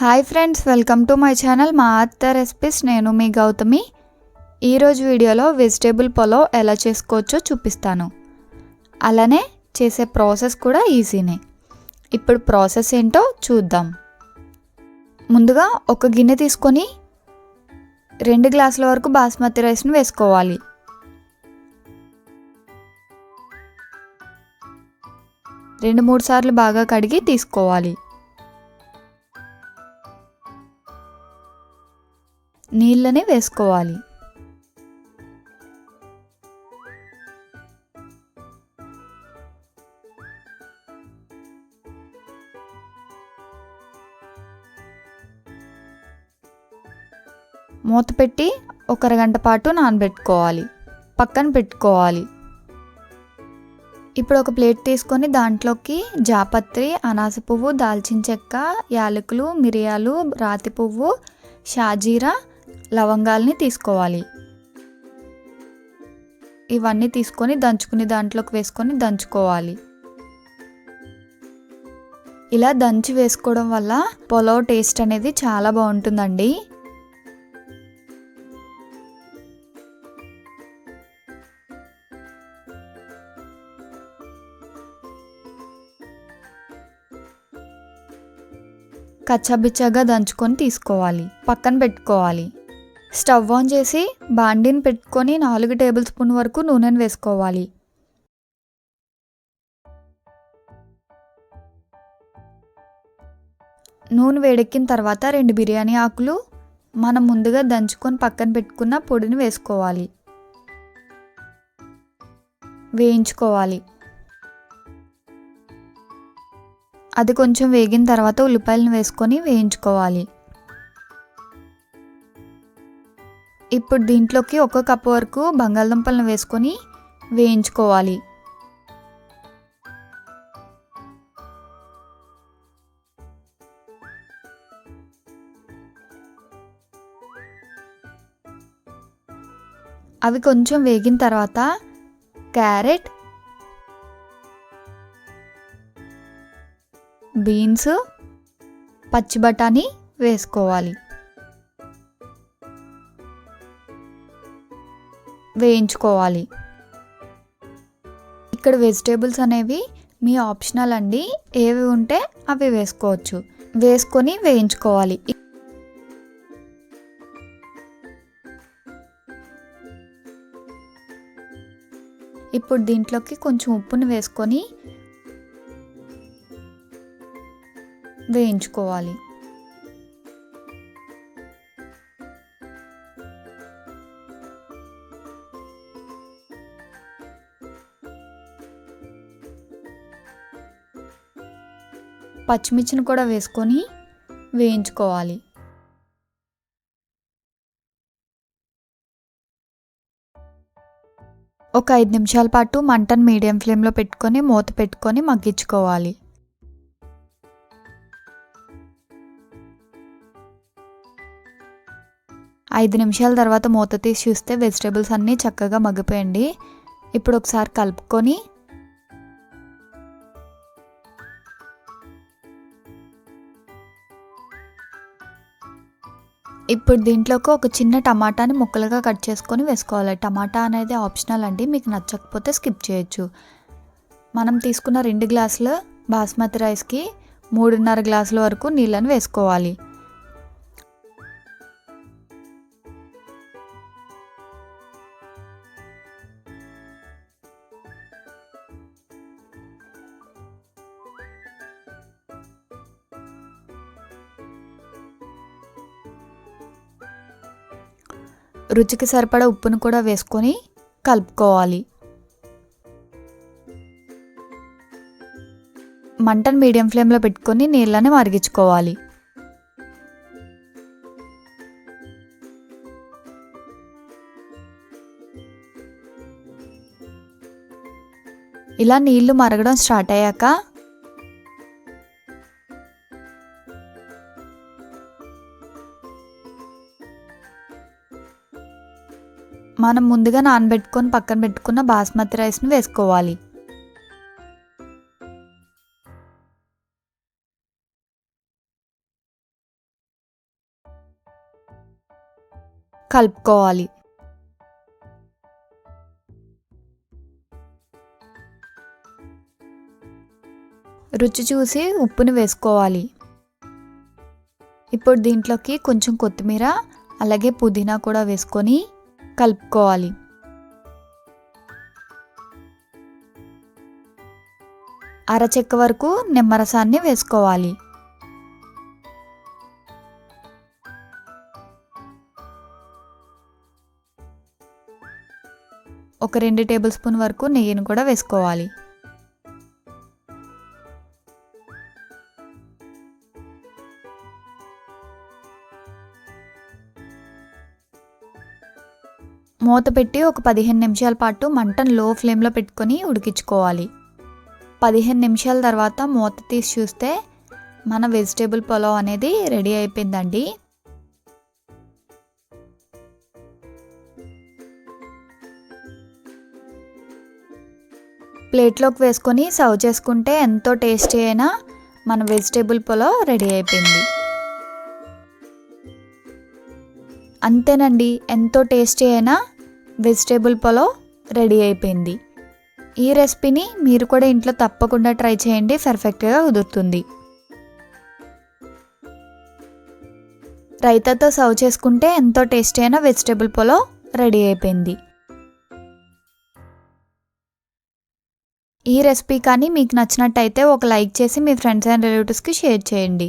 Hi friends welcome to my channel మా అత్త recipes. నేను మీ గౌతమి. ఈరోజు వీడియోలో వెజిటేబుల్ పొలో ఎలా చేసుకోవచ్చో చూపిస్తాను. అలానే చేసే ప్రాసెస్ కూడా ఈజీనే. ఇప్పుడు ప్రాసెస్ ఏంటో చూద్దాం. ముందుగా ఒక గిన్నె తీసుకొని రెండు గ్లాసుల వరకు బాస్మతి రైస్ను వేసుకోవాలి. రెండు మూడు సార్లు బాగా కడిగి తీసుకోవాలి. నీళ్ళని వేసుకోవాలి. మూత పెట్టి ఒక అరగంట పాటు నానబెట్టుకోవాలి. పక్కన పెట్టుకోవాలి. ఇప్పుడు ఒక ప్లేట్ తీసుకొని దాంట్లోకి జాపత్రి అనాస పువ్వు దాల్చిన చెక్క యాలకులు మిరియాలు రాతి పువ్వు షాజీరా లవంగాల్ని తీసుకోవాలి. ఇవన్నీ తీసుకొని దంచుకుని దాంట్లోకి వేసుకొని దంచుకోవాలి. ఇలా దంచి వేసుకోవడం వల్ల పొలవ్ టేస్ట్ అనేది చాలా బాగుంటుందండి. కచ్చాబిచ్చాగా దంచుకొని తీసుకోవాలి. పక్కన పెట్టుకోవాలి. స్టవ్ ఆన్ చేసి బాండిని పెట్టుకొని నాలుగు టేబుల్ స్పూన్ వరకు నూనెను వేసుకోవాలి. నూనె వేడెక్కిన తర్వాత రెండు బిర్యానీ ఆకులు మనం ముందుగా దంచుకొని పక్కన పెట్టుకున్న పొడిని వేసుకోవాలి. వేయించుకోవాలి. అది కొంచెం వేగిన తర్వాత ఉల్లిపాయలను వేసుకొని వేయించుకోవాలి. ఇప్పుడు దీంట్లోకి ఒక కప్పు వరకు బంగాళదుంపలను వేసుకొని వేయించుకోవాలి. అవి కొంచెం వేగిన తర్వాత క్యారెట్ బీన్స్ పచ్చి బఠానీ వేసుకోవాలి. వేయించుకోవాలి. ఇక్కడ వెజిటేబుల్స్ అనేవి మీ ఆప్షనల్ అండి. ఏవి ఉంటే అవి వేసుకోవచ్చు. వేసుకొని వేయించుకోవాలి. ఇప్పుడు దీంట్లోకి కొంచెం ఉప్పుని వేసుకొని వేయించుకోవాలి. పచ్చిమిర్చిని కూడా వేసుకొని వేయించుకోవాలి. ఒక ఐదు నిమిషాల పాటు మంటను మీడియం ఫ్లేమ్లో పెట్టుకొని మూత పెట్టుకొని మగ్గించుకోవాలి. ఐదు నిమిషాల తర్వాత మూత తీసి చూస్తే వెజిటేబుల్స్ అన్నీ చక్కగా మగ్గిపోయండి. ఇప్పుడు ఒకసారి కలుపుకొని ఇప్పుడు దీంట్లోకి ఒక చిన్న టమాటాని ముక్కలుగా కట్ చేసుకొని వేసుకోవాలి. టమాటా అనేది ఆప్షనల్ అండి మీకు నచ్చకపోతే స్కిప్ చేయొచ్చు. మనం తీసుకున్న రెండు గ్లాసులు బాస్మతి రైస్కి మూడున్నర గ్లాసుల వరకు నీళ్ళని వేసుకోవాలి. రుచికి సరిపడా ఉప్పును కూడా వేసుకొని కలుపుకోవాలి. మంటను మీడియం ఫ్లేమ్లో పెట్టుకొని నీళ్ళని మరిగించుకోవాలి. ఇలా నీళ్ళు మరగడం స్టార్ట్ అయ్యాక మనం ముందుగా నానబెట్టుకొని పక్కన పెట్టుకున్న బాస్మతి రైస్ను వేసుకోవాలి. కలుపుకోవాలి. రుచి చూసి ఉప్పుని వేసుకోవాలి. ఇప్పుడు దీంట్లోకి కొంచెం కొత్తిమీర అలాగే పుదీనా కూడా వేసుకొని కలుపుకోవాలి. అరచెక్క వరకు నిమ్మరసాన్ని వేసుకోవాలి. ఒక రెండు టేబుల్ స్పూన్ వరకు నెయ్యిని కూడా వేసుకోవాలి. మూత పెట్టి ఒక పదిహేను నిమిషాల పాటు మంటను లో ఫ్లేమ్లో పెట్టుకొని ఉడికించుకోవాలి. పదిహేను నిమిషాల తర్వాత మూత తీసి చూస్తే మన వెజిటేబుల్ పులావ్ అనేది రెడీ అయిపోయిందండి. ప్లేట్లోకి వేసుకొని సర్వ్ చేసుకుంటే ఎంతో టేస్టీ అయినా మన వెజిటేబుల్ పులావ్ రెడీ అయిపోయింది. అంతేనండి. ఎంతో టేస్టీ అయిన వెజిటేబుల్ పొలో రెడీ అయిపోయింది. ఈ రెసిపీని మీరు కూడా ఇంట్లో తప్పకుండా ట్రై చేయండి. పర్ఫెక్ట్గా కుదురుతుంది. రైతాతో సర్వ్ చేసుకుంటే ఎంతో టేస్టీ అయిన వెజిటేబుల్ పొలో రెడీ అయిపోయింది. ఈ రెసిపీ కానీ మీకు నచ్చినట్టయితే ఒక లైక్ చేసి మీ ఫ్రెండ్స్ అండ్ రిలేటివ్స్కి షేర్ చేయండి.